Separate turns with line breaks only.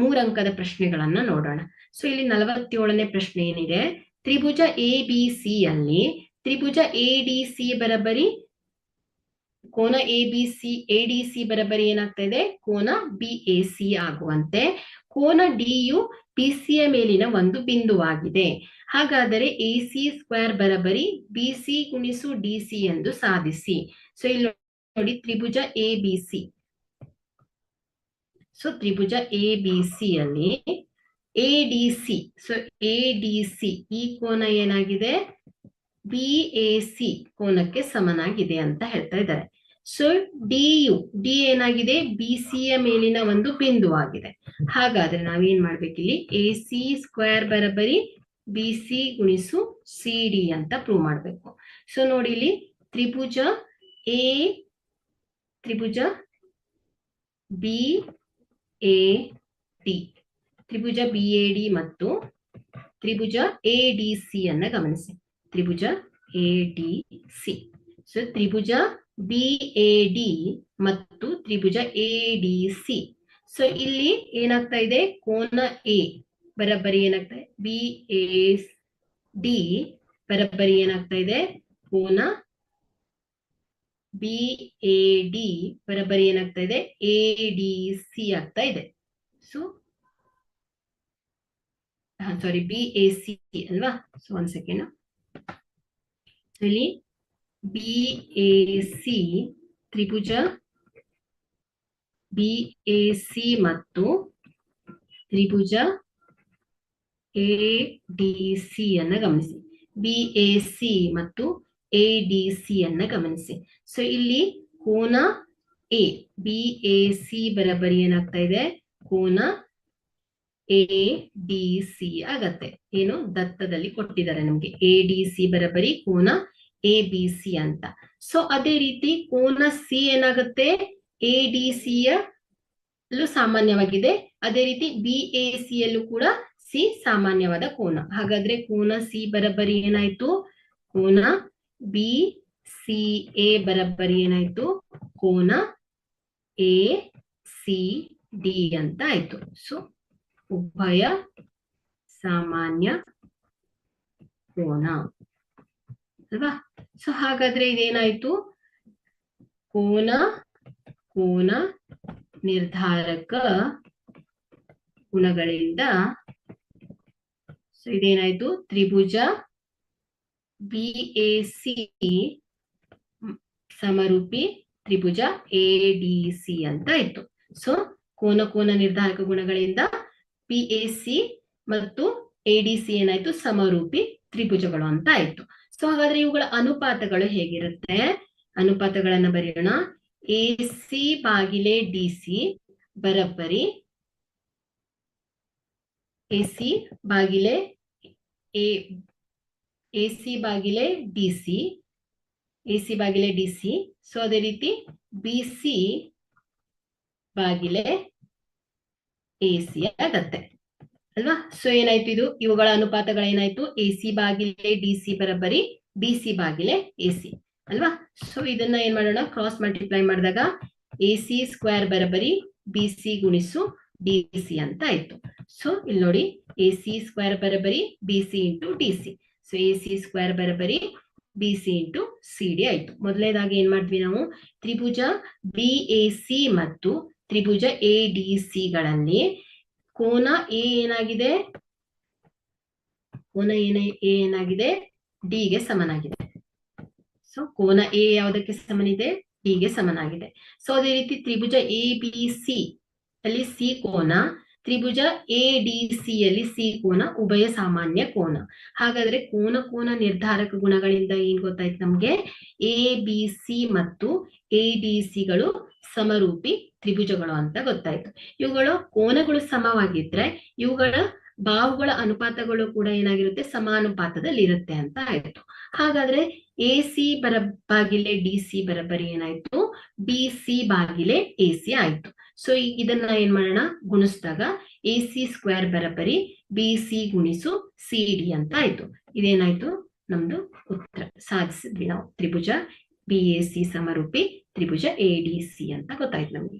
ಮೂರಂಕದ ಪ್ರಶ್ನೆಗಳನ್ನ ನೋಡೋಣ. ಸೊ ಇಲ್ಲಿ ನಲವತ್ತೇಳನೇ ಪ್ರಶ್ನೆ ಏನಿದೆ? ತ್ರಿಭುಜ ಎ ಬಿ ಸಿ ಅಲ್ಲಿ ತ್ರಿಭುಜ ಎ ಡಿ ಸಿ ಬರಬರಿ, ಕೋನ A B C A D C ಬರಬರಿ ಏನಾಗ್ತಾ ಇದೆ? ಕೋನ ಬಿ ಎ ಸಿ ಆಗುವಂತೆ. ಕೋನ ಡಿ ಯು ಬಿ ಸಿ ಮೇಲಿನ ಒಂದು ಬಿಂದುವಾಗಿದೆ. ಹಾಗಾದರೆ ಎ ಸಿ ಸ್ಕ್ವೇರ್ ಬರಬರಿ ಬಿ ಸಿ ಗುಣಿಸು ಡಿ ಸಿ ಎಂದು ಸಾಧಿಸಿ. ಸೊ ಇಲ್ಲಿ ನೋಡಿ ತ್ರಿಭುಜ ಎ ಬಿ ಸಿ ಸೊ ತ್ರಿಭುಜ ಎ ಬಿ ಸಿ ಅಲ್ಲಿ A D C so A D C ಈ ಕೋನ ಏನಾಗಿದೆ? ಬಿ ಎ ಸಿ ಕೋನಕ್ಕೆ ಸಮನಾಗಿದೆ ಅಂತ ಹೇಳ್ತಾ ಇದ್ದಾರೆ. ಸೊ ಡಿ ಯು ಡಿ ಏನಾಗಿದೆ? ಬಿ ಸಿ ಯ ಮೇಲಿನ ಒಂದು ಬಿಂದು ಆಗಿದೆ. ಹಾಗಾದ್ರೆ ನಾವೇನ್ ಮಾಡ್ಬೇಕಿಲ್ಲಿ? ಎ ಸಿ ಸ್ಕ್ವೇರ್ ಬರಬರಿ ಬಿ ಸಿ ಗುಣಿಸು ಸಿ ಡಿ ಅಂತ ಪ್ರೂವ್ ಮಾಡ್ಬೇಕು. ಸೊ ನೋಡಿ ಇಲ್ಲಿ ತ್ರಿಭುಜ ಎ ತ್ರಿಭುಜ ಬಿ ಎ ಡಿ ತ್ರಿಭುಜ ಬಿ ಎ ಡಿ ಮತ್ತು ತ್ರಿಭುಜ ಎ ಡಿ ಸಿ ಅನ್ನ ಗಮನಿಸಿ. ತ್ರಿಭುಜ ಎ ಡಿ ಸಿ ಸೊ ತ್ರಿಭುಜ ಬಿ ಎ ಡಿ ಮತ್ತು ತ್ರಿಭುಜ ಎ ಡಿ ಸಿ ಸೊ ಇಲ್ಲಿ ಏನಾಗ್ತಾ ಇದೆ? ಕೋನ ಎ ಬರಬ್ಬರಿ ಏನಾಗ್ತಾ ಇದೆ? ಬಿ ಎ ಡಿ ಬರಬ್ಬರಿ ಏನಾಗ್ತಾ ಇದೆ? ಕೋನ ಬಿ ಎ ಡಿ ಬರಬರಿ ಏನಾಗ್ತಾ ಇದೆ? ಎ ಡಿ ಸಿ ಆಗ್ತಾ ಇದೆ. So sorry B A C ಅಲ್ವಾ? ಸೊ ಒಂದ್ ಸೆಕೆಂಡ್ ಇಲ್ಲಿ ಬಿ ಎ ಸಿ ತ್ರಿಭುಜ ಬಿ ಎ ಸಿ ಮತ್ತು ತ್ರಿಭುಜ ಎ ಡಿ ಸಿ ಅನ್ನ ಗಮನಿಸಿ. ಬಿ ಎ ಸಿ ಮತ್ತು ಎ ಡಿ ಸಿ ಅನ್ನ ಗಮನಿಸಿ. ಸೊ ಇಲ್ಲಿ ಕೋನ ಎ ಬಿ ಎ ಸಿ ಬರಬರಿ ಏನಾಗ್ತಾ ಇದೆ? ಕೋನ ಎ ಡಿ ಸಿ ಆಗತ್ತೆ. ಏನು? ದತ್ತದಲ್ಲಿ ಕೊಟ್ಟಿದ್ದಾರೆ ನಮ್ಗೆ. ಎ ಡಿ ಸಿ ಬರಬರಿ, ಕೋನ ಎ ಬಿ ಸಿ ಅಂತ. ಸೊ ಅದೇ ರೀತಿ ಕೋನ ಸಿ ಏನಾಗುತ್ತೆ? ಎ ಡಿ ಸಿ ಸಾಮಾನ್ಯವಾಗಿದೆ. ಅದೇ ರೀತಿ ಬಿ ಎ ಸಿ ಯಲ್ಲೂ ಕೂಡ ಸಿ ಸಾಮಾನ್ಯವಾದ ಕೋನ. ಹಾಗಾದ್ರೆ ಕೋನ ಸಿ ಬರಬರಿ ಏನಾಯ್ತು? ಕೋನ ಬಿ ಸಿ ಎ ಬರಬ್ಬರಿ ಏನಾಯ್ತು? ಕೋನ ಎ ಸಿ ಡಿ ಅಂತ ಆಯ್ತು. ಸೊ ಉಭಯ ಸಾಮಾನ್ಯ ಕೋನ. ಅಲ್ವಾ? ಸೊ ಹಾಗಾದ್ರೆ ಇದೇನಾಯ್ತು? ಕೋನ ಕೋನ ನಿರ್ಧಾರಕ ಗುಣಗಳಿಂದ. ಸೊ ಇದೇನಾಯ್ತು? ತ್ರಿಭುಜ ಸಿ ಸಮರೂಪಿ ತ್ರಿಭುಜ ಎ ಡಿ ಸಿ ಅಂತ ಇತ್ತು. ಸೊ ಕೋನ ಕೋನ ನಿರ್ಧಾರಕ ಗುಣಗಳಿಂದ ಪಿ ಎ ಸಿ ಮತ್ತು ಎ ಡಿ ಸಿ ಏನಾಯ್ತು? ಸಮರೂಪಿ ತ್ರಿಭುಜಗಳು ಅಂತ ಆಯ್ತು. ಸೊ ಹಾಗಾದ್ರೆ ಇವುಗಳ ಅನುಪಾತಗಳು ಹೇಗಿರುತ್ತೆ? ಅನುಪಾತಗಳನ್ನ ಬರೆಯೋಣ. ಎ ಸಿ ಬಾಗಿಲೆ ಡಿ ಸಿ ಬರಬ್ಬರಿ ಎ ಸಿ ಬಾಗಿಲೆ ಎ ಎ ಸಿ ಬಾಗಿಲೆ ಡಿ ಸಿ, ಎ ಬಾಗಿಲೆ ಡಿ ಸಿ. ಸೊ ಅದೇ ರೀತಿ ಬಿ ಸಿ ಬಾಗಿಲೆ ಎ ಸಿ ಆಗತ್ತೆ. ಅಲ್ವಾ? ಸೊ ಏನಾಯ್ತು ಇದು? ಇವುಗಳ ಅನುಪಾತಗಳೇನಾಯ್ತು? ಏನಾಯ್ತು ಸಿ ಬಾಗಿಲೆ ಡಿ ಸಿ ಬರಬ್ಬರಿ ಬಿ ಸಿ ಬಾಗಿಲೆ ಎ ಸಿ. ಅಲ್ವಾ? ಸೊ ಇದನ್ನ ಏನ್ ಮಾಡೋಣ? ಕ್ರಾಸ್ ಮಲ್ಟಿಪ್ಲೈ ಮಾಡಿದಾಗ ಎ ಸಿ ಸ್ಕ್ವೇರ್ ಬರಬರಿ, ಬಿ ಸಿ ಗುಣಿಸು, ಡಿ ಸಿ ಅಂತ ಆಯ್ತು. ಸೊ ಇಲ್ಲಿ ನೋಡಿ A C square ಬರಬರಿ, B C into D C. So A C square ಬರಬರಿ B C into C D ಆಯ್ತು. ಮೊದಲನೇದಾಗಿ ಏನ್ ಮಾಡಿದ್ವಿ ನಾವು? ತ್ರಿಭುಜ ಬಿ ಎ ಸಿ ಮತ್ತು ತ್ರಿಭುಜ ಎ ಡಿ ಸಿ ಗಳಲ್ಲಿ ಕೋನ ಎ ಏನಾಗಿದೆ? ಕೋನ ಏನ ಎ ಏನಾಗಿದೆ? ಡಿ ಗೆ ಸಮನಾಗಿದೆ. ಸೊ ಕೋನ ಎ ಯಾವುದಕ್ಕೆ ಸಮನಿದೆ? ಡಿ ಗೆ ಸಮನಾಗಿದೆ. ಸೊ ಅದೇ ರೀತಿ ತ್ರಿಭುಜ ಎ ಬಿ ಸಿ ಅಲ್ಲಿ ಸಿ ಕೋನ ತ್ರಿಭುಜ ಎ ಡಿ ಸಿ ಯಲ್ಲಿ ಸಿ ಕೋನ ಉಭಯ ಸಾಮಾನ್ಯ ಕೋನ. ಹಾಗಾದ್ರೆ ಕೋನ ಕೋನ ನಿರ್ಧಾರಕ ಗುಣಗಳಿಂದ ಏನ್ ಗೊತ್ತಾಯ್ತು ನಮ್ಗೆ? ಎ ಬಿ ಸಿ ಮತ್ತು ಎ ಡಿ ಸಿಗಳು ಸಮರೂಪಿ ತ್ರಿಭುಜಗಳು ಅಂತ ಗೊತ್ತಾಯ್ತು. ಇವುಗಳು ಕೋನಗಳು ಸಮವಾಗಿದ್ರೆ ಇವುಗಳ ಬಾಹುಗಳ ಅನುಪಾತಗಳು ಕೂಡ ಏನಾಗಿರುತ್ತೆ? ಸಮಾನುಪಾತದಲ್ಲಿ ಇರುತ್ತೆ ಅಂತ ಆಯ್ತು. ಹಾಗಾದ್ರೆ ಎ ಸಿ ಬರ ಡಿ ಸಿ ಬರಬರಿ ಏನಾಯ್ತು? ಬಿ ಸಿ ಬಾಗಿಲೆ ಎ ಸಿ ಆಯ್ತು. ಸೊ ಇದನ್ನ ಏನ್ ಮಾಡೋಣ? ಗುಣಿಸಿದಾಗ ಎ ಸಿ ಸ್ಕ್ವೇರ್ ಬರಬರಿ ಬಿ ಸಿ ಗುಣಿಸು ಸಿ ಡಿ ಅಂತ ಆಯ್ತು. ಇದೇನಾಯ್ತು? ನಮ್ದು ಉತ್ತರ. ಸಾಧಿಸಿದ್ವಿ ನಾವು. ತ್ರಿಭುಜ ಬಿ ಎ ಸಿ ಸಮರೂಪಿ, ತ್ರಿಭುಜ ಎ ಡಿ ಸಿ ಅಂತ ಗೊತ್ತಾಯ್ತು ನಮ್ಗೆ.